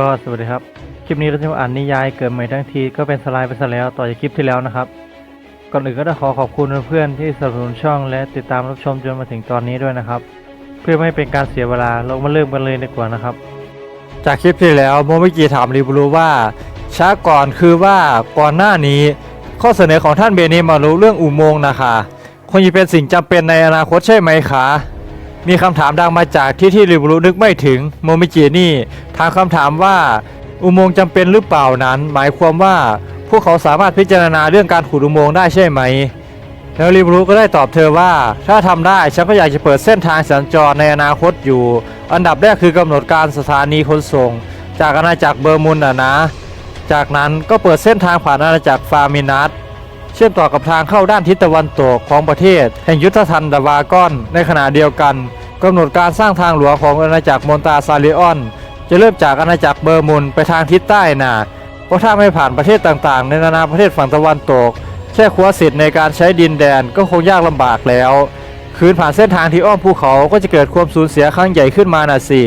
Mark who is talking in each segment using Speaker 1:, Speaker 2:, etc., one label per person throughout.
Speaker 1: ก็สวัสดีครับ คลิปนี้เราจะมาอ่านนิยายเกิดใหม่ทั้งทีก็เป็นสไลด์ไปซะแล้วต่อจากคลิปที่แล้วนะครับ ก่อนอื่นก็ต้องขอขอบคุณเพื่อนๆที่สนับสนุนช่องและติดตามรับชมจนมาถึงตอนนี้ด้วยนะครับ เพื่อไม่ให้เป็นการเสียเวลาเรามาเริ่มกันเลยดีกว่านะครับ จากคลิปที่แล้วโมมิกิถามริบรูว่า ช้าก่อนคือว่าก่อนหน้านี้ ข้อเสนอของท่านเบนิมารุเรื่องอุโมงค์นะคะคงจะเป็นสิ่งจำเป็นในอนาคตใช่ไหมคะ มีคำถามดังมาจากที่ที่ริบรุนึกไม่ถึงโมมิจินี่ถามคำถามว่าอุโมงค์จำเป็นหรือเปล่านั้น หมายความว่าพวกเขาสามารถพิจารณาเรื่องการขุดอุโมงค์ได้ใช่ไหม แล้วริบรุก็ได้ตอบเธอว่า ถ้าทำได้ฉันก็อยากจะเปิดเส้นทางสัญจรในอนาคตอยู่ อันดับแรกคือกำหนดการสถานีขนส่ง จากอาณาจักรเบอร์มุนอะนะ จากนั้นก็เปิดเส้นทางผ่านอาณาจักรฟาร์มินัส เชื่อมต่อกับทางเข้าด้านทิศตะวันตกของประเทศ แห่งยุทธทันดาวากอน ในขณะเดียวกันกำหนดการสร้างทางหลวงของอาณาจักรมอนตาซาลิออน จะเริ่มจากอาณาจักรเบอร์มุนไปทางทิศใต้น่ะเพราะถ้าไม่ผ่านประเทศต่างๆ ในนานาประเทศฝั่งตะวันตกแค่คว้าสิทธิ์ในการใช้ดินแดนก็คงยากลำบากแล้วคืนผ่านเส้นทางที่อ้อมภูเขาก็จะเกิดความสูญเสียครั้งใหญ่ขึ้นมาน่ะสิ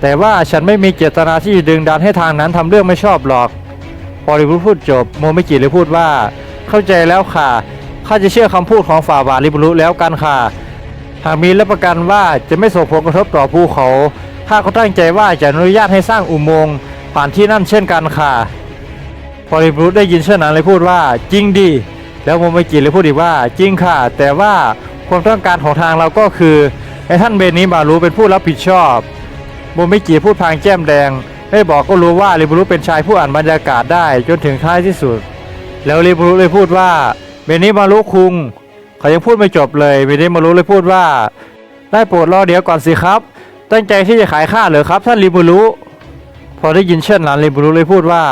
Speaker 1: แต่ว่าฉันไม่มีเจตนาที่จะดึงดันให้ทางนั้นทำเรื่องไม่ชอบหรอก พอริบุรุพูดจบ โมไมิจิเลยพูดว่า เข้าใจแล้วค่ะข้าจะเชื่อคำพูดของฝ่าบาทริบุรุแล้วกันค่ะ หากมีรับประกันว่าจะไม่ส่งผลกระทบต่อภูเขาข้าก็ตั้งใจว่าจะอนุญาตให้สร้างอุโมงค์ผ่านที่นั่นเช่นกันค่ะพอริบุรุได้ยินเช่นนั้นเลยพูดว่าจริงดิแล้วโมมิจิเลยพูดอีกว่าจริงค่ะ แต่ว่าความต้องการของทางเราก็คือให้ท่านเบนิมารู้เป็นผู้รับผิดชอบโมมิจิพูดพางแก้มแดงไม่บอกก็รู้ว่าริบุรุเป็นชายผู้อ่านบรรยากาศได้จนถึงท้ายที่สุด แล้วริบุรุเลยพูดว่าเบนิมารุคุง เขายังพูดไม่จบเลยเบนิมารุเลยพูดว่า ได้โปรดรอเดี๋ยวก่อนสิครับ ตั้งใจที่จะขายข้าเหรอครับ ท่านริบุรุพอได้ยินเช่นนั้นริบุรุเลยพูดว่า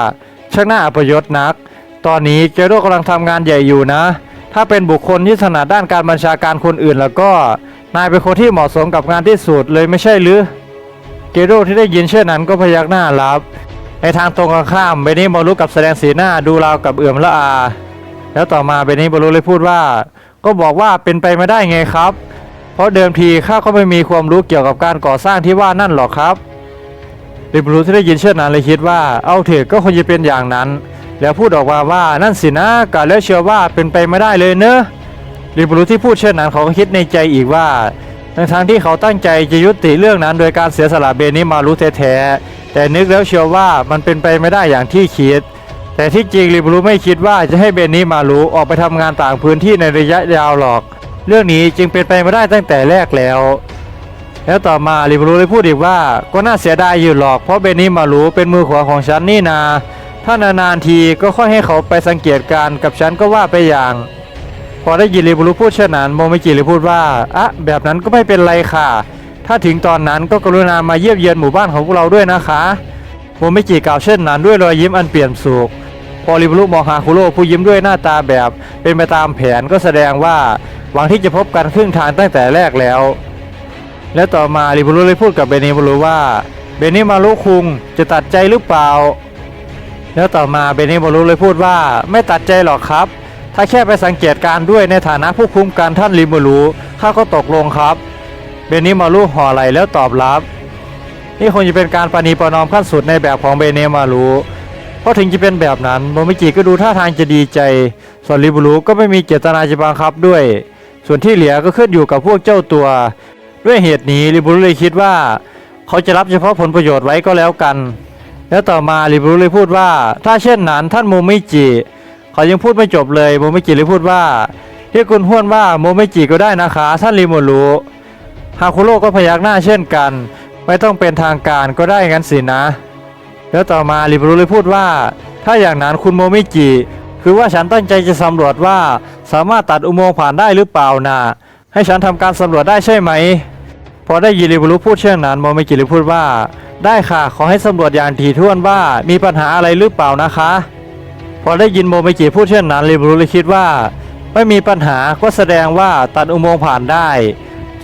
Speaker 1: ช่างน่าอัปยศนัก ตอนนี้เจโร่กำลังทำงานใหญ่อยู่นะ ถ้าเป็นบุคคลที่ถนัดด้านการบัญชาการคนอื่นแล้วก็นายเป็นคนที่เหมาะสมกับงานที่สุดเลยไม่ใช่หรือเกโรที่ได้ยินเช่นนั้นก็พยักหน้ารับ ในทางตรงกันข้ามเบนิมารุกับแสดงสีหน้าดูราวกับเอื่อมละอา แล้วต่อมาเบนิมารุเลยพูดว่า ก็บอกว่าเป็นไปไม่ได้ไงครับ เพราะเดิมทีข้าก็ไม่มีความรู้เกี่ยวกับการก่อสร้างที่ว่านั่นหรอกครับริบรุที่ได้ยินเช่นนั้นเลยคิดว่าเอาเถอะก็คงจะเป็นอย่างนั้น แล้วพูดออกมาว่านั่นสินะกะแล้วเชื่อว่าเป็นไปไม่ได้เลยเนอะริบรุที่พูดเช่นนั้นเขาก็คิดในใจอีกว่าในทางที่เขาตั้งใจจะยุติเรื่องนั้น โดยการเสียสละเบนิมารุแท้ๆ แต่นึกแล้วเชื่อว่ามันเป็นไปไม่ได้อย่างที่คิด แต่ที่จริงริบรุไม่คิดว่าจะให้เบนิมารุออกไปทำงานต่างพื้นที่ในระยะยาวหรอก เรื่องนี้จึงเป็นไปไม่ได้ตั้งแต่แรกแล้ว แล้วต่อมาริบรุเลยพูดอีกว่าก็น่าเสียดายอยู่หรอก เพราะเบนิมารุเป็นมือขวาของฉันนี่นา ถ้านานๆทีก็ค่อยให้เขาไปสังเกตการกับฉันก็ว่าไปอย่างพอได้ยินริบรุพูดเช่นนั้นโมมิจิเลยพูดว่าอะแบบนั้นก็ไม่เป็นไรค่ะ ถ้าถึงตอนนั้นก็กรุณามาเยี่ยมเยียนหมู่บ้านของพวกเราด้วยนะคะโมมิจิกล่าวเช่นนั้นด้วยรอยยิ้มอันเปลี่ยนสุขพอริบุรุมองหาคุโร่ผู้ยิ้มด้วยหน้าตาแบบ เป็นไปตามแผนก็แสดงว่าหวังที่จะพบกันครึ่งทางตั้งแต่แรกแล้ว และต่อมาริบุรุเลยพูดกับเบนิมารุว่าเบนิมารุคุงจะตัดใจหรือเปล่า แล้วต่อมาเบนิมารุเลยพูดว่าไม่ตัดใจหรอกครับ ถ้าแค่ไปสังเกตการ์ด้วยในฐานะผู้คุมการท่านริมูรุข้าก็ตกลงครับ เบนิมารุห่อไหลแล้วตอบรับ นี่คงจะเป็นการปณีประนอมขั้นสุดในแบบของเบเนมารุเพราะถึงจะเป็นแบบนั้นโมมิจิก็ดูท่าทางจะดีใจ ส่วนริมูรุก็ไม่มีเจตนาจะบังคับด้วย ส่วนที่เหลือก็ขึ้นอยู่กับพวกเจ้าตัว ด้วยเหตุนี้ริมูรุเลยคิดว่า เขาจะรับเฉพาะผลประโยชน์ไว้ก็แล้วกัน แล้วต่อมาริบรุเลยพูดว่า ถ้าเช่นนั้นท่านโมมิจิเขายังพูดไม่จบเลยโมมิจิเลยพูดว่าเรียกคุณห้วนว่าโมมิจิก็ได้นะคะ ท่านริโมรุ ฮาคุโร่ก็พยักหน้าเช่นกัน ไม่ต้องเป็นทางการก็ได้งั้นสินะ แล้วต่อมาริบรุเลยพูดว่า ถ้าอย่างนั้นคุณโมมิจิ คือว่าฉันตั้งใจจะสำรวจว่า สามารถตัดอุโมงค์ผ่านได้หรือเปล่านะให้ฉันทำการสำรวจได้ใช่ไหม พอได้ยินริบรุพูดเช่นนั้นโมมิจิเลยพูดว่า ได้ค่ะขอให้สำรวจอย่างถี่ถ้วนว่ามีปัญหาอะไรหรือเปล่านะคะ พอได้ยินโมมิจิพูดเช่นนั้นริบรุเลยคิดว่า ไม่มีปัญหาก็แสดงว่าตัดอุโมงค์ผ่านได้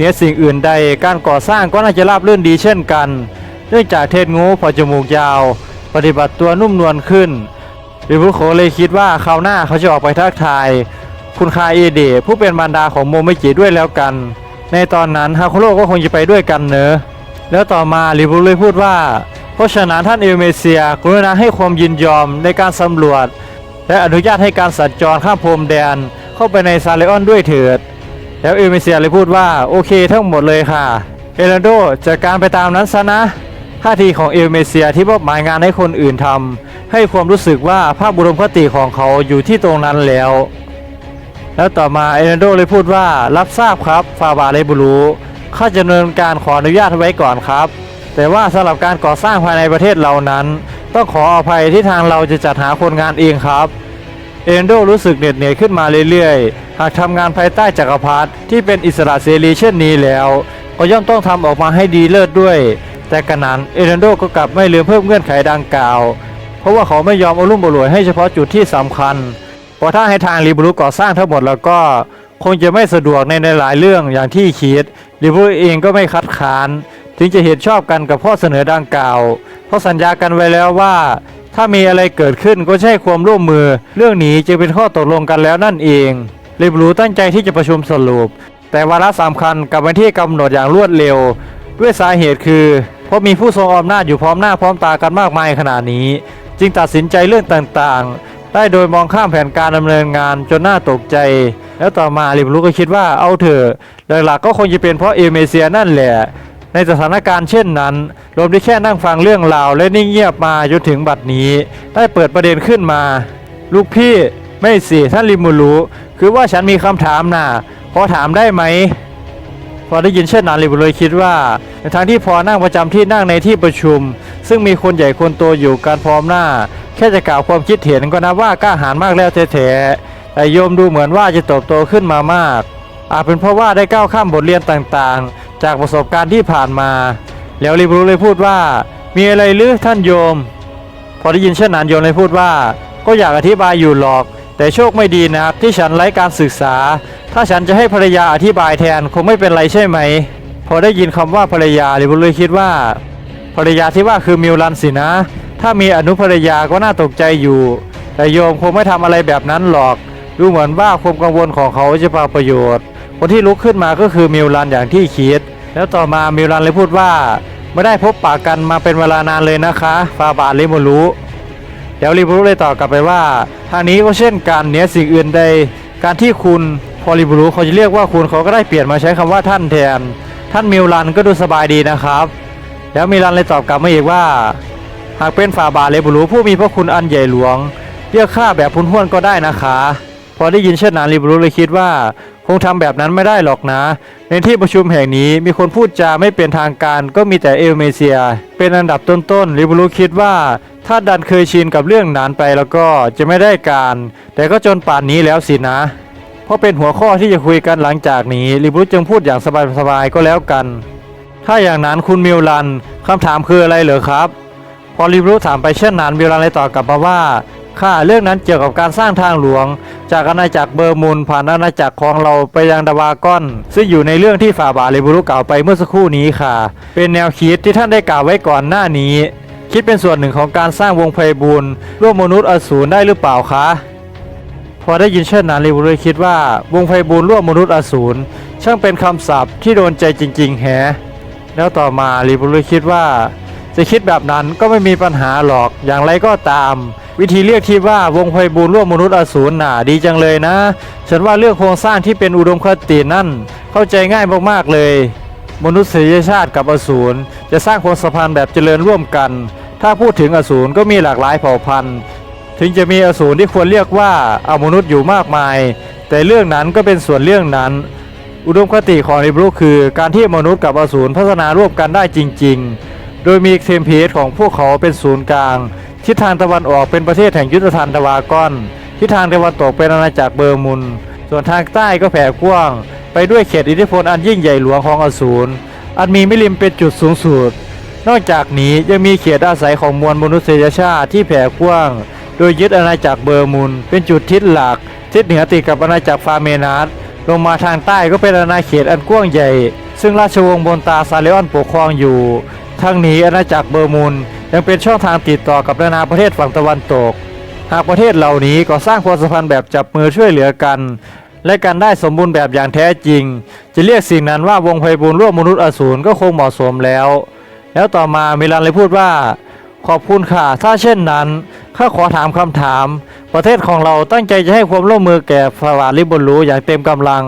Speaker 1: นือสิ่งอื่นใดการก่อสร้างก็น่าจะราบรื่นดีเช่นกัน เนื่องจากเทศงูพอจมูกยาว ปฏิบัติตัวนุ่มนวลขึ้นริบุโคเลยคิดว่าคราวหน้าเขาจะออกไปทักทาย คุณคาเอเดผู้เป็นมารดาของโมมิจิด้วยแล้วกัน ในตอนนั้นฮาคุโร่ก็คงจะไปด้วยกันเนอะแล้วต่อมาริบุเลยพูดว่า เพราะฉะนั้นท่านเอเมเซียกรุณาให้ความยินยอมในการสำรวจ และอนุญาตให้การสัญจรข้ามพรมแดนเข้าไปในซาเลออนด้วยเถิด แล้วเอเมเซียเลยพูดว่าโอเคทั้งหมดเลยค่ะ เอรันโดจัดการไปตามนั้นซะนะท่าทีของเอเมเซียที่มอบหมายงานให้คนอื่นทำให้ความรู้สึกว่าภาพบุรมคติของเขาอยู่ที่ตรงนั้นแล้ว แล้วต่อมาเอรันโดเลยพูดว่ารับทราบครับฟาบาเลบูรูข้าจะดำเนินการขออนุญาตไว้ก่อนครับ แต่ว่าสำหรับการก่อสร้างภายในประเทศเรานั้น ต้องขออภัยที่ทางเราจะจัดหาคนงานเองครับ เอนโดรู้สึกเหน็ดเหนื่อยขึ้นมาเรื่อยๆ หากทำงานภายใต้จักรพรรดิที่เป็นอิสระเสรีเช่นนี้แล้วก็ย่อมต้องทำออกมาให้ดีเลิศด้วย แต่กระนั้นเอเนโดก็กลับไม่ลืมเพิ่มเงื่อนไขดังกล่าว เพราะว่าเขาไม่ยอมเอารุ่มบรวยให้เฉพาะจุดที่สำคัญ เพราะถ้าให้ทางรีบรูก่อสร้างทั้งหมดแล้วก็คงจะไม่สะดวกในหลายเรื่องอย่างที่คิดรีบรูเองก็ไม่คัดค้าน ถึงจะเห็นชอบกันกับข้อเสนอดังกล่าว เพราะสัญญากันไว้แล้วว่า ถ้ามีอะไรเกิดขึ้นก็ใช่ความร่วมมือ เรื่องนี้จึงเป็นข้อตกลงกันแล้วนั่นเองลิบรูตั้งใจที่จะประชุมสรุป แต่วาระสำคัญกับวันที่กำหนดอย่างรวดเร็ว ด้วยสาเหตุคือเพราะมีผู้ทรงอำนาจอยู่พร้อมหน้าพร้อมตากันมากมายขนาดนี้ จึงตัดสินใจเรื่องต่างๆ ได้โดยมองข้ามแผนการดำเนินงานจนน่าตกใจ แล้วต่อมาลิบรูก็คิดว่าเอาเถอะหลักๆก็คงจะเป็นเพราะเอเมเซียนั่นแหละ ในสถานการณ์เช่นนั้นรวมที่แค่นั่งฟังเรื่องราวและนิ่งเงียบมาจนถึงบัดนี้ ได้เปิดประเด็นขึ้นมา ลูกพี่ไม่สิท่านริมูรุคือว่าฉันมีคำถามน่ะพอถามได้ไหมพอได้ยินเช่นนั้นริมูรุเลยคิดว่าในทางที่พอนั่งประจำที่นั่งในที่ประชุม ซึ่งมีคนใหญ่คนโตอยู่กันพร้อมหน้า แค่จะกล่าวความคิดเห็นก็นับว่ากล้าหาญมากแล้วแท้ๆแต่โยมดูเหมือนว่าจะเติบโตขึ้นมามากอาจเป็นเพราะว่าได้ก้าวข้ามบทเรียนต่างๆ จากประสบการณ์ที่ผ่านมา แล้วริบรูเลยพูดว่า มีอะไรหรือท่านโยม พอได้ยินเช่นนั้นโยมเลยพูดว่า ก็อยากอธิบายอยู่หรอก แต่โชคไม่ดีนักที่ฉันไร้การศึกษา ถ้าฉันจะให้ภรรยาอธิบายแทนคงไม่เป็นไรใช่ไหม พอได้ยินคำว่าภรรยาริบรูเลยคิดว่า ภรรยาที่ว่าคือมิวลันสินะ ถ้ามีอนุภรรยาก็น่าตกใจอยู่ แต่โยมคงไม่ทำอะไรแบบนั้นหรอก ดูเหมือนว่าความกังวลของเขาจะเปล่าประโยชน์ คนที่ลุกขึ้นมาก็คือมิวลันอย่างที่คิด แล้วต่อมามิวลันเลยพูดว่าไม่ได้พบปะกันมาเป็นเวลานานเลยนะคะฟาบาทลิมูรุแล้วลิมูรุเลยตอบกลับไปว่าทางนี้ก็เช่นกันเนือสิ่งอื่นใดการที่คุณพอลิมูรุเขาจะเรียกว่าคุณเขาก็ได้เปลี่ยนมาใช้คำว่าท่านแทน ท่านมิวลันก็ดูสบายดีนะครับ แล้วมิวลันเลยตอบกลับมาอีกว่า หากเป็นฝ่าบาทเลบุรุผู้มีพระคุณอันใหญ่หลวง เรียกข้าแบบพุนห้วนก็ได้นะคะ พอได้ยินเช่นนั้นลิบรุเลยคิดว่า คงทำแบบนั้นไม่ได้หรอกนะ ในที่ประชุมแห่งนี้มีคนพูดจาไม่เป็นทางการก็มีแต่เอลเมเซีย เป็นอันดับต้นๆลิบรุคิดว่า ถ้าดันเคยชินกับเรื่องนั้นไปแล้วก็จะไม่ได้การ แต่ก็จนป่านนี้แล้วสินะ เพราะเป็นหัวข้อที่จะคุยกันหลังจากนี้ลิบรุจึงพูดอย่างสบายๆก็แล้วกัน ถ้าอย่างนั้นคุณมิวลันคำถามคืออะไรเหรอครับ พอริบรุถามไปเช่นนั้นมิวลันเลยตอบกลับมาว่า ข้าเรื่องนั้นเกี่ยวกับการสร้างทางหลวง จากอาณาจักรเบอร์มูลผ่านอาณาจักรของเราไปยังดาวากอน ซึ่งอยู่ในเรื่องที่ฝ่าบาทริบรุกล่าวไปเมื่อสักครู่นี้ค่ะ เป็นแนวคิดที่ท่านได้กล่าวไว้ก่อนหน้านี้ คิดเป็นส่วนหนึ่งของการสร้างวงไพบูลร่วมมนุษย์อสูรได้หรือเปล่าคะพอได้ยินเช่นนั้นริวเลยคิดว่าวงไพบูลร่วมมนุษย์อสูรช่างเป็นคำศัพท์ที่โดนใจจริง ๆ แฮะแล้วต่อมาริวเลยคิดว่าจะคิดแบบนั้นก็ไม่มีปัญหาหรอกอย่างไรก็ตาม วิธีเรียกที่ว่าวงไพบูลร่วมมนุษย์อสูรน่ะดีจังเลยนะ ฉันว่าเรื่องโครงสร้างที่เป็นอุดมคตินั่นเข้าใจง่ายมากๆเลย มนุษยชาติกับอสูรจะสร้างความสัมพันธ์แบบเจริญร่วมกัน ถ้าพูดถึงอสูรก็มีหลากหลายเผ่าพันธุ์ ถึงจะมีอสูรที่ควรเรียกว่าอามนุษย์อยู่มากมาย แต่เรื่องนั้นก็เป็นส่วนเรื่องนั้น อุดมคติของริบรุคือ การที่มนุษย์กับอสูรพัฒนาร่วมกันได้จริง ๆ โดยมีเทมเพลตของพวกเขาเป็นศูนย์กลาง ทิศทางตะวันออกเป็นประเทศแห่งยุทธทานตะวากอนทิศทางตะวันตกเป็นอาณาจักรเบอร์มุน ส่วนทางใต้ก็แผ่กว้าง ไปด้วยเขตอิทธิพลอันยิ่งใหญ่หลวงของอสูร อันมีมิลิมเป็นจุดสูงสุด นอกจากนี้ยังมีเขตอาศัยของมวลมนุษยชาติที่แผ่กว้าง โดยยึดอาณาจักรเบอร์มุน เป็นจุดทิศหลัก ทิศเหนือติดกับอาณาจักรฟาเมนัสลงมาทางใต้ก็เป็นอาณาเขตอันกว้างใหญ่ ซึ่งราชวงศ์บนตาซาเลออนปกครองอยู่ ทั้งนี้อาณาจักรเบอร์มุน ยังเป็นช่องทางติดต่อกับนานาประเทศฝั่งตะวันตก หากประเทศเหล่านี้ก็สร้างความสัมพันธ์แบบจับมือช่วยเหลือกัน และกันได้สมบูรณ์แบบอย่างแท้จริง จะเรียกสิ่งนั้นว่าวงไพบูลร่วมมนุษย์อสูรก็คงเหมาะสมแล้ว แล้วต่อมามิลันเลยพูดว่า ขอบคุณค่ะ ถ้าเช่นนั้นข้าขอถามคำถาม ประเทศของเราตั้งใจจะให้ความร่วมมือแก่สวาลิบุรูอย่างเต็มกำลัง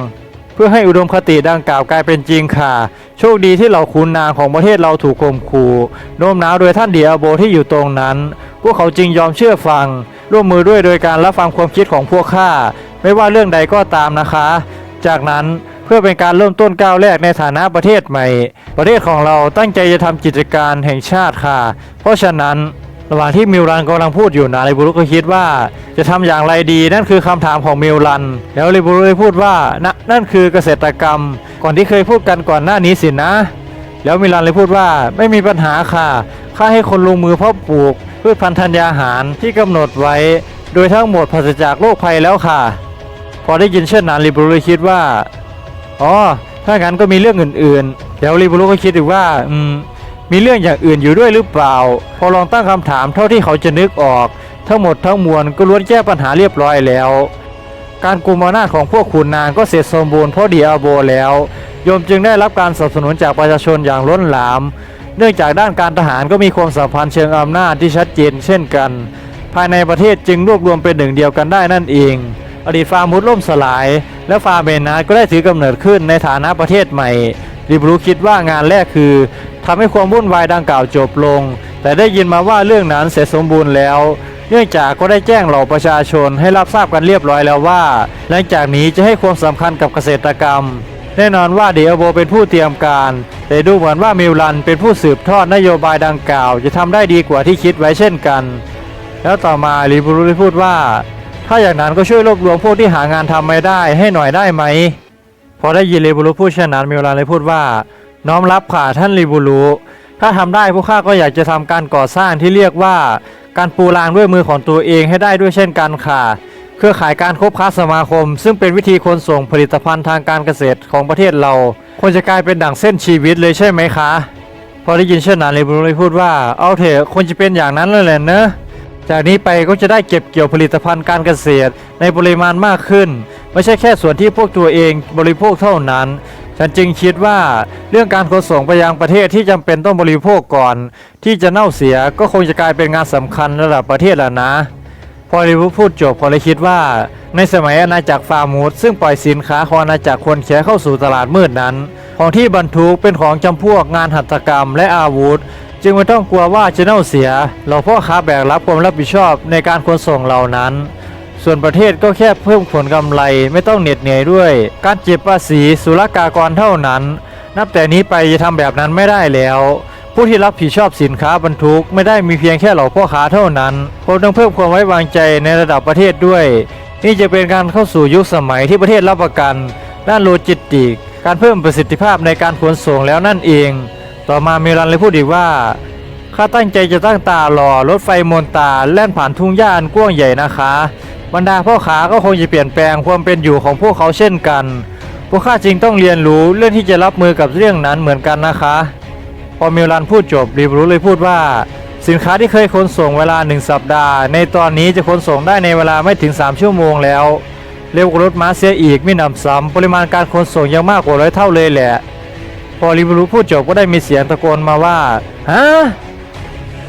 Speaker 1: เพื่อให้อุดมคติดังกล่าวกลายเป็นจริงค่ะ โชคดีที่เหล่าขุนนางของประเทศเราถูกข่มขู่โน้มน้าวโดยท่านเดียโบที่อยู่ตรงนั้น พวกเขาจึงยอมเชื่อฟัง ร่วมมือด้วยโดยการรับฟังความคิดของพวกข้าไม่ว่าเรื่องใดก็ตามนะคะ จากนั้นเพื่อเป็นการเริ่มต้นก้าวแรกในฐานะประเทศใหม่ ประเทศของเราตั้งใจจะทำกิจการแห่งชาติค่ะ เพราะฉะนั้น ระหว่างที่มิวรันกำลังพูดอยู่นะลิบูรุก็คิดว่าจะทำอย่างไรดีนั่นคือคำถามของมิวรัน แล้วลิบูรุเลยพูดว่านะนั่นคือเกษตรกรรม ก่อนที่เคยพูดกันก่อนหน้านี้สินะ แล้วมิลันเลยพูดว่าไม่มีปัญหาค่ะข้าให้คนลงมือเพาะปลูกพืชพันธุ์ธัญญาหารที่กำหนดไว้ โดยทั้งหมดปราศจากโรคภัยแล้วค่ะ พอได้ยินเช่นนั้นลิบูรุเลยคิดว่าอ๋อถ้างั้นก็มีเรื่องอื่นๆ แล้วริบุรุก็คิดอีกว่าอืม มีเรื่องอย่างอื่นอยู่ด้วยหรือเปล่า พอลองตั้งคำถามเท่าที่เขาจะนึกออก ทั้งหมดทั้งมวลก็ล้วนแก้ปัญหาเรียบร้อยแล้ว การกุมอำนาจของพวกขุนนางก็เสร็จสมบูรณ์เพราะเดียโบแล้ว โยมจึงได้รับการสนับสนุนจากประชาชนอย่างล้นหลาม เนื่องจากด้านการทหารก็มีความสัมพันธ์เชิงอำนาจที่ชัดเจนเช่นกัน ภายในประเทศจึงรวบรวมเป็นหนึ่งเดียวกันได้นั่นเองอดีตฟาร์มุดล่มสลาย และฟาร์เบนาก็ได้ถือกำเนิดขึ้นในฐานะประเทศใหม่ริบรูคิดว่างานแรกคือ ทำให้ความวุ่นวายดังกล่าวจบลง แต่ได้ยินมาว่าเรื่องนั้นเสร็จสมบูรณ์แล้ว เนื่องจากก็ได้แจ้งเหล่าประชาชนให้รับทราบกันเรียบร้อยแล้วว่า หลังจากนี้จะให้ความสำคัญกับเกษตรกรรม แน่นอนว่าเดียโบเป็นผู้เตรียมการ แต่ดูเหมือนว่ามิวลันเป็นผู้สืบทอดนโยบายดังกล่าว จะทำได้ดีกว่าที่คิดไว้เช่นกัน แล้วต่อมาลิบรูได้พูดว่า ถ้าอย่างนั้นก็ช่วยรวบรวมพวกที่หางานทำไม่ได้ให้หน่อยได้ไหมพอได้ยินลิบูรุพูดเช่นนั้นมิวลานเลยพูดว่า น้อมรับค่ะท่านลิบูรุถ้าทำได้พวกข้าก็อยากจะทำการก่อสร้างที่เรียกว่าการปูรางด้วยมือของตัวเองให้ได้ด้วยเช่นกันค่ะ เครือข่ายการคบค้าสมาคม ซึ่งเป็นวิธีขนส่งผลิตภัณฑ์ทางการเกษตรของประเทศเราควรจะกลายเป็นดั่งเส้นชีวิตเลยใช่ไหมคะ พอได้ยินเช่นนั้นลิบูรุเลยพูดว่าเอาเถอะควรจะเป็นอย่างนั้นเลยแหละเนอะจากนี้ไปก็จะได้เก็บเกี่ยวผลิตภัณฑ์การเกษตรในปริมาณมากขึ้น ไม่ใช่แค่ส่วนที่พวกตัวเองบริโภคเท่านั้น ฉันจึงคิดว่าเรื่องการขนส่งไปยังประเทศที่จำเป็นต้องบริโภคก่อน ที่จะเน่าเสียก็คงจะกลายเป็นงานสำคัญระดับประเทศแล้วนะ พอริวพูดจบพอเลยคิดว่า ในสมัยอาณาจักรฟาร์มูดซึ่งปล่อยสินค้าของอาณาจักรคนแขเข้าสู่ตลาดมืดนั้น ของที่บรรทุกเป็นของจำพวกงานหัตถกรรมและอาวุธ จึงไม่ต้องกลัวว่าจะเน่าเสีย เราพ่อค้าแบกรับความรับผิดชอบในการขนส่งเหล่านั้น ส่วนประเทศก็แค่เพิ่มผลกำไรไม่ต้องเหน็ดเหนื่อยด้วย การเก็บภาษีศุลกากรเท่านั้น นับแต่นี้ไปจะทำแบบนั้นไม่ได้แล้ว ผู้ที่รับผิดชอบสินค้าบรรทุก ไม่ได้มีเพียงแค่เหล่าพ่อค้าเท่านั้นผมต้องเพิ่มความไว้วางใจในระดับประเทศด้วย นี่จะเป็นการเข้าสู่ยุคสมัยที่ประเทศรับประกัน ด้านโลจิสติก การเพิ่มประสิทธิภาพในการขนส่งแล้วนั่นเอง ต่อมามิรันเลยพูดอีกว่าข้าตั้งใจจะตั้งตารอรถไฟมนตาแล่นผ่านทุ่งหญ้าอันกว้างใหญ่นะคะ บรรดาพ่อค้าก็คงจะเปลี่ยนแปลงความเป็นอยู่ของพวกเขาเช่นกัน พวกข้าจริงต้องเรียนรู้เรื่องที่จะรับมือกับเรื่องนั้นเหมือนกันนะคะ พอมิลันพูดจบรีบรู้เลยพูดว่า สินค้าที่เคยขนส่งเวลาหนึ่งสัปดาห์ ในตอนนี้จะขนส่งได้ในเวลาไม่ถึง 3 ชั่วโมงแล้ว เร็วกว่ารถม้าเสียอีกไม่นำซ้ำปริมาณการขนส่งยังมากกว่าร้อยเท่าเลยแหละ พอริบรูพูดจบก็ได้มีเสียงตะโกนมาว่าฮะ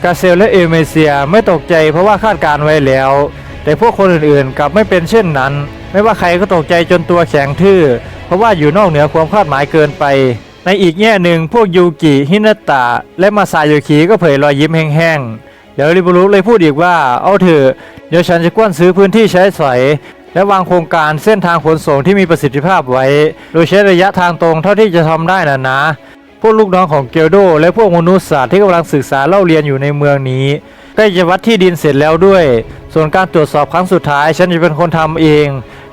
Speaker 1: กาเซลและเอเมเซียไม่ตกใจเพราะว่าคาดการไว้แล้ว แต่พวกคนอื่นๆกลับไม่เป็นเช่นนั้น ไม่ว่าใครก็ตกใจจนตัวแข็งทื่อ เพราะว่าอยู่นอกเหนือความคาดหมายเกินไป ในอีกแง่หนึ่งพวกยูกิฮินาตะและมาซาโยคิก็เผยรอยยิ้มแห้งๆเดี๋ยวริบุรุเลยพูดอีกว่าเอาเถอะเดี๋ยวฉันจะกว้านซื้อพื้นที่ใช้สอยและวางโครงการเส้นทางขนส่งที่มีประสิทธิภาพไว้ โดยใช้ระยะทางตรงเท่าที่จะทำได้นะนะ พวกลูกน้องของเกลโด และพวกมนุษยศาสตร์ที่กำลังศึกษาเล่าเรียนอยู่ในเมืองนี้ใกล้จะวัดที่ดินเสร็จแล้วด้วย ส่วนการตรวจสอบครั้งสุดท้ายฉันจะเป็นคนทำเอง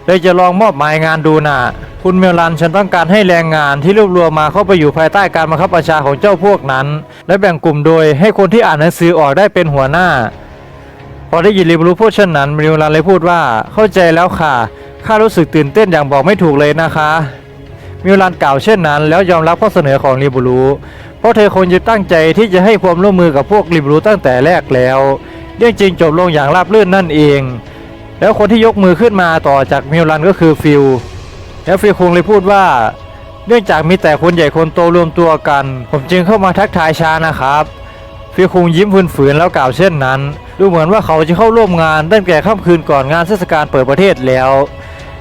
Speaker 1: เลยจะลองมอบหมายงานดูนะคุณเมลันฉันต้องการให้แรงงานที่รวบรวมมาเข้าไปอยู่ภายใต้การบังคับบัญชาของเจ้าพวกนั้น และแบ่งกลุ่มโดยให้คนที่อ่านหนังสือออกได้เป็นหัวหน้า พอได้ยินริบรู้พูดเช่นนั้นมิวลันเลยพูดว่าเข้าใจแล้วค่ะข้ารู้สึกตื่นเต้นอย่างบอกไม่ถูกเลยนะคะ มิวลันกล่าวเช่นนั้น แล้วยอมรับข้อเสนอของริบูรูเพราะเธอคงจะตั้งใจที่จะให้ความร่วมมือกับพวกริบูรูตั้งแต่แรกแล้วเรื่องจริงจบลงอย่างราบรื่นนั่นเอง แล้วคนที่ยกมือขึ้นมาต่อจากมิวลันก็คือฟิลแล้วฟิลคงเลยพูดว่า เนื่องจากมีแต่คนใหญ่คนโตรวมตัวกัน ผมจึงเข้ามาทักทายชานะครับฟิลคงยิ้มฝืนๆแล้วกล่าวเช่นนั้น ดูเหมือนว่าเขาจะเข้าร่วมงานตั้งแต่ค่ำคืนก่อนงานเทศกาลเปิดประเทศแล้ว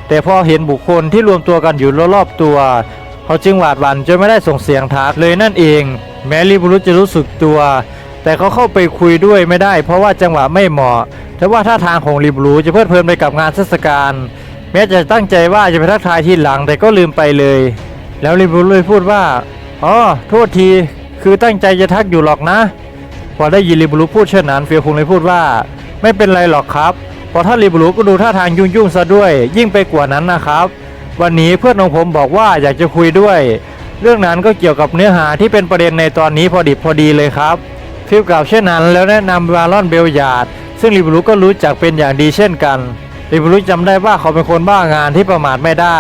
Speaker 1: แต่พอเห็นบุคคลที่รวมตัวกันอยู่รอบๆตัว เขาจึงหวาดหวั่นจนไม่ได้ส่งเสียงทักเลยนั่นเอง แม้ลิบรุจะรู้สึกตัว แต่เขาเข้าไปคุยด้วยไม่ได้ เพราะว่าจังหวะไม่เหมาะแต่ว่าท่าทางของลิบรูจะเพลิดเพลินไปกับงานเทศกาลแม้จะตั้งใจว่าจะไปทักทายที่หลังแต่ก็ลืมไปเลย แล้วลิบรูเลยพูดว่าอ๋อโทษทีคือตั้งใจจะทักอยู่หรอกนะ พอได้ยินลิบรูพูดเช่นนั้นเฟียวคงเลยพูดว่า ไม่เป็นไรหรอกครับ พราะถ้าลิบรูก็ดูท่าทางยุ่งๆซะด้วย ยิ่งไปกว่านั้นนะครับ วันนี้เพื่อนของผมบอกว่าอยากจะคุยด้วย เรื่องนั้นก็เกี่ยวกับเนื้อหาที่เป็นประเด็นในตอนนี้พอดิบพอดีเลยครับฟิลกล่าวเช่นนั้นแล้วแนะนำวารอนเบลยาร์ดซึ่งลิบรูก็รู้จักเป็นอย่างดีเช่นกันลิบรูจำได้ว่าเขาเป็นคนบ้างานที่ประมาทไม่ได้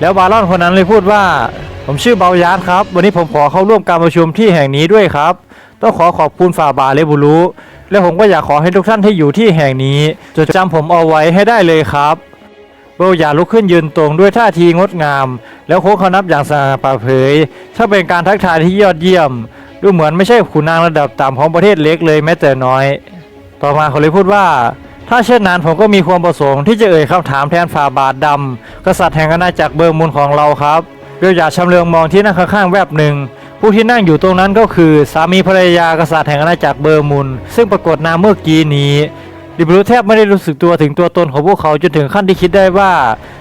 Speaker 1: แล้ววารอนคนนั้นเลยพูดว่า ผมชื่อเบายาร์ดครับ วันนี้ผมขอเข้าร่วมการประชุมที่แห่งนี้ด้วยครับ ต้องขอขอบคุณฝ่าบาทเลบูรุและผมก็อยากขอให้ทุกท่านที่อยู่ที่แห่งนี้จดจำผมเอาไว้ให้ได้เลยครับเบลอย่าลุกขึ้นยืนตรงด้วยท่าทีงดงาม แล้วโค้งเขานับอย่างสง่าผ่าเผยถ้าเป็นการทักทายที่ยอดเยี่ยม ดูเหมือนไม่ใช่ขุนนางระดับต่ำของประเทศเล็กเลยแม้แต่น้อย ต่อมาเขาเลยพูดว่า ถ้าเช่นนั้นผมก็มีความประสงค์ที่จะเอ่ยคำถามแทนฝ่าบาทดำกษัตริย์แห่งอาณาจักรเบอร์มุนของเราครับเบลอย่าชำเลืองมองที่นั่งข้างๆแวบหนึ่ง ผู้ที่นั่งอยู่ตรงนั้นก็คือ สามีภรรยากษัตริย์แห่งอาณาจักรเบอร์มุน ซึ่งปรากฏนามเมื่อกี้นี้ดิบรูแทบไม่ได้รู้สึกตัวถึงตัวตนของพวกเขาจนถึงขั้นที่คิดได้ว่า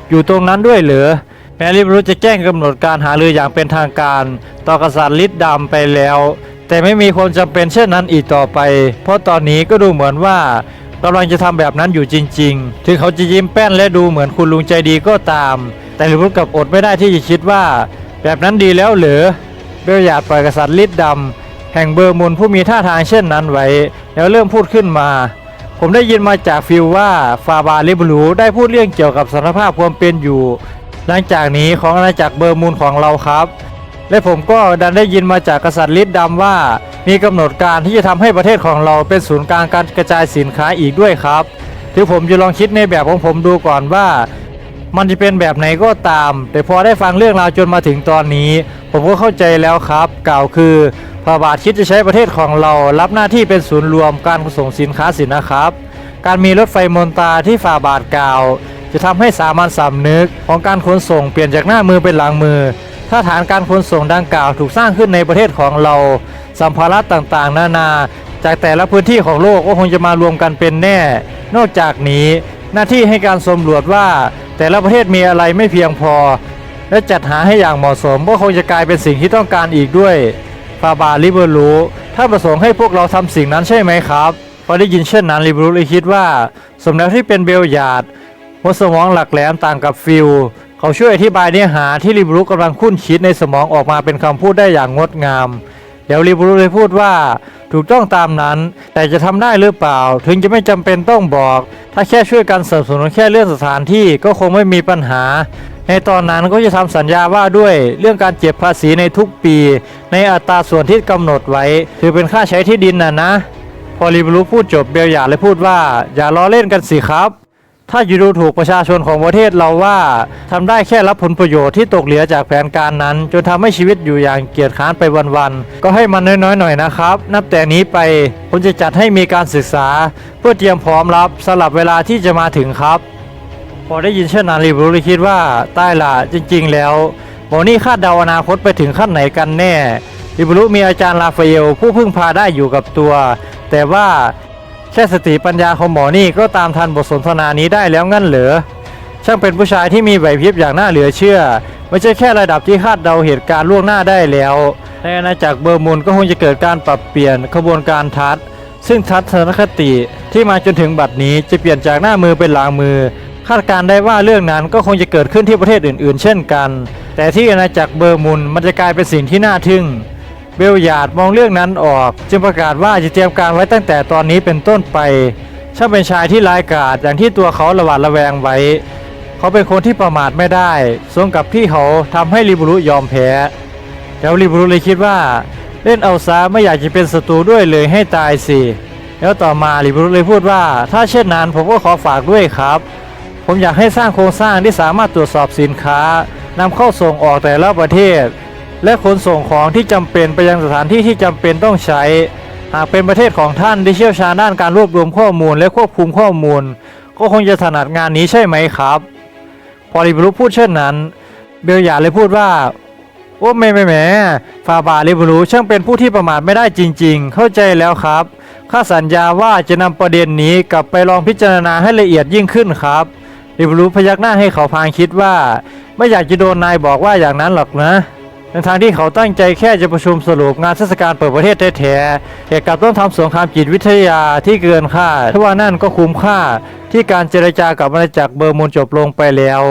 Speaker 1: อยู่ตรงนั้นด้วยเหรอแม้ลิบรูจะแจ้งกำหนดการหาเรืออย่างเป็นทางการ ต่อกษัตริย์ลิดดำไปแล้ว แต่ไม่มีความจำเป็นเช่นนั้นอีกต่อไป เพราะตอนนี้ก็ดูเหมือนว่ากำลังจะทำแบบนั้นอยู่จริง ๆ ถึงเขาจะยิ้มแป้นและดูเหมือนคุณลุงใจดีก็ตาม แต่ลิบรูกับอดไม่ได้ที่จะคิดว่า แบบนั้นดีแล้วเหรอ เบลอยากปล่อยกษัตริย์ลิดดำแห่งเบอร์มุนผู้มีท่าทางเช่นนั้นไว้ แล้วเริ่มพูดขึ้นมา ผมได้ยินมาจากฟิลว่าฟาบาลิบลูได้พูดเรื่องเกี่ยวกับสารภาพความเป็นอยู่ หลังจากนี้ของอาณาจักรเบอร์มูลของเราครับ และผมก็ดันได้ยินมาจากกษัตริย์ลิดดำว่า มีกำหนดการที่จะทำให้ประเทศของเราเป็นศูนย์กลางการกระจายสินค้าอีกด้วยครับที่ผมจะลองคิดในแบบของผมดูก่อนว่า มันจะเป็นแบบไหนก็ตาม แต่พอได้ฟังเรื่องราวจนมาถึงตอนนี้ ผมก็เข้าใจแล้วครับกล่าวคือพระบาทคิดจะใช้ประเทศของเรา รับหน้าที่เป็นศูนย์รวมการขนส่งสินค้าสินนะครับ การมีรถไฟมนตาที่ฝ่าบาทกล่าว จะทำให้สามัญสำนึกของการขนส่งเปลี่ยนจากหน้ามือเป็นหลังมือ ถ้าฐานการขนส่งดังกล่าวถูกสร้างขึ้นในประเทศของเรา สัมภาระต่างๆ นานา จากแต่ละพื้นที่ของโลกก็คงจะมารวมกันเป็นแน่ นอกจากนี้ หน้าที่ให้การสำรวจว่า แต่ละประเทศมีอะไรไม่เพียงพอ และจัดหาให้อย่างเหมาะสมก็คงจะกลายเป็นสิ่งที่ต้องการอีกด้วยฟาบาลิเบรูถ้าประสงค์ให้พวกเราทำสิ่งนั้นใช่ไหมครับพอได้ยินเช่นนั้นลิเบรูเลยคิดว่า สมแล้วที่เป็นเบลยาดหัวสมองหลักแหลมต่างกับฟิลเขาช่วยอธิบายเนื้อหาที่ลิเบรูกำลังคุ้นคิดในสมองออกมาเป็นคำพูดได้อย่างงดงาม เดี๋ยวลิเบรูเลยพูดว่าถูกต้องตามนั้น แต่จะทำได้หรือเปล่า ถึงจะไม่จำเป็นต้องบอก ถ้าแค่ช่วยกันสนับสนุนแค่เรื่องสถานที่ก็คงไม่มีปัญหา ในตอนนั้นก็จะทำสัญญาว่าด้วยเรื่องการเก็บภาษีในทุกปี ในอัตราส่วนที่กำหนดไว้ ถือเป็นค่าใช้ที่ดินน่ะนะ พอลิบรูพูดจบเบลอยาเลยพูดว่า อย่าล้อเล่นกันสิครับ ถ้าอยู่ดูถูกประชาชนของประเทศเราว่าทำได้แค่รับผลประโยชน์ที่ตกเหลือจากแผนการนั้น จนทำให้ชีวิตอยู่อย่างเกียจค้านไปวันๆก็ให้มันน้อยๆหน่อยนะครับ นับแต่นี้ไปผมจะจัดให้มีการศึกษา เพื่อเตรียมพร้อมรับสลับเวลาที่จะมาถึงครับ พอได้ยินเช่นนั้นลิบรูเลยคิดว่าใต้ล่ะจริง ๆ แล้วหมอนี่คาดเดาอนาคตไปถึงขั้นไหนกันแน่ลิบรูมีอาจารย์ลาฟาเอลผู้พึ่งพาได้อยู่กับตัว แต่ว่า แค่สติปัญญาของหมอนี่ก็ตามทันบทสนทนานี้ได้แล้วงั้นเหรอช่างเป็นผู้ชายที่มีไหวพริบอย่างน่าเหลือเชื่อ ไม่ใช่แค่ระดับที่คาดเดาเหตุการณ์ล่วงหน้าได้แล้ว ในอาณาจักรเบอร์มุนก็คงจะเกิดการปรับเปลี่ยนขบวนการทัศซึ่งทัศนคติที่มาจนถึงบัดนี้จะเปลี่ยนจากหน้ามือเป็นหลังมือ คาดการณ์ได้ว่าเรื่องนั้นก็คงจะเกิดขึ้นที่ประเทศอื่น ๆ เช่นกัน แต่ที่อาณาจักรเบอร์มุนมันจะกลายเป็นสิ่งที่น่าทึ่ง เบลยาดมองเรื่องนั้นออก จึงประกาศว่าจะเตรียมการไว้ตั้งแต่ตอนนี้เป็นต้นไปช่างเป็นชายที่ร้ายกาจอย่างที่ตัวเขาระหวาดระแวงไว้ เขาเป็นคนที่ประมาทไม่ได้สมกับที่เขาทำให้ลิบุรุยอมแพ้แล้วลิบุรุเลยคิดว่าเล่นเอาซะไม่อยากจะเป็นศัตรูด้วยเลยให้ตายสิแล้วต่อมาลิบุรุเลยพูดว่า ถ้าเช่นนั้นผมก็ขอฝากด้วยครับ ผมอยากให้สร้างโครงสร้างที่สามารถตรวจสอบสินค้านำเข้าส่งออกแต่ละประเทศ และขนส่งของที่จำเป็นไปยังสถานที่ที่จำเป็นต้องใช้ หากเป็นประเทศของท่านที่เชี่ยวชาญด้านการรวบรวมข้อมูลและควบคุมข้อมูล ก็คงจะถนัดงานนี้ใช่ไหมครับ พอริบรุพูดเช่นนั้น เบลยาเลยพูดว่าโอ้แม่แม่แม่ฟาบาลิบรูช่างเป็นผู้ที่ประมาทไม่ได้จริง ๆ เข้าใจแล้วครับข้าสัญญาว่าจะนำประเด็นนี้กลับไปลองพิจารณาให้ละเอียดยิ่งขึ้นครับลิบรูพยักหน้าให้เขาพางคิดว่า ไม่อยากจะโดนนายบอกว่าอย่างนั้นหรอกนะ ทางที่เขาตั้งใจแค่จะประชุมสรุปงานเทศกาลเปิดประเทศแท้ๆเกี่ยวกับต้องทำสงครามจิตวิทยาที่เกินคาดถ้าว่านั่นก็คุ้มค่าที่การเจรจากับอาณาจักรเบอร์มูลจบลงไปแล้ว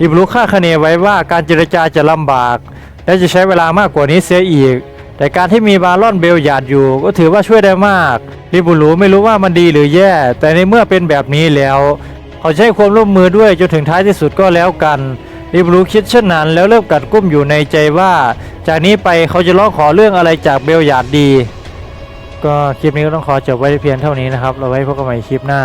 Speaker 1: ลิบรูคาดคะเนไว้ว่าการเจรจาจะลำบาก และจะใช้เวลามากกว่านี้เสียอีกแต่การที่มีบารอนเบลหยาดอยู่ก็ถือว่าช่วยได้มากลิบูรูไม่รู้ว่ามันดีหรือแย่ แต่ในเมื่อเป็นแบบนี้แล้ว เขาใช้ความร่วมมือด้วยจนถึงท้ายที่สุดก็แล้วกัน ลิบรูคิดเช่นนั้น แล้วเริ่มกัดกุ้มอยู่ในใจว่า จากนี้ไปเขาจะร้องขอเรื่องอะไรจากเบลหยาดดี ก็คลิปนี้ก็ต้องขอจบไว้เพียงเท่านี้นะครับ เราไว้พบกันใหม่คลิปหน้า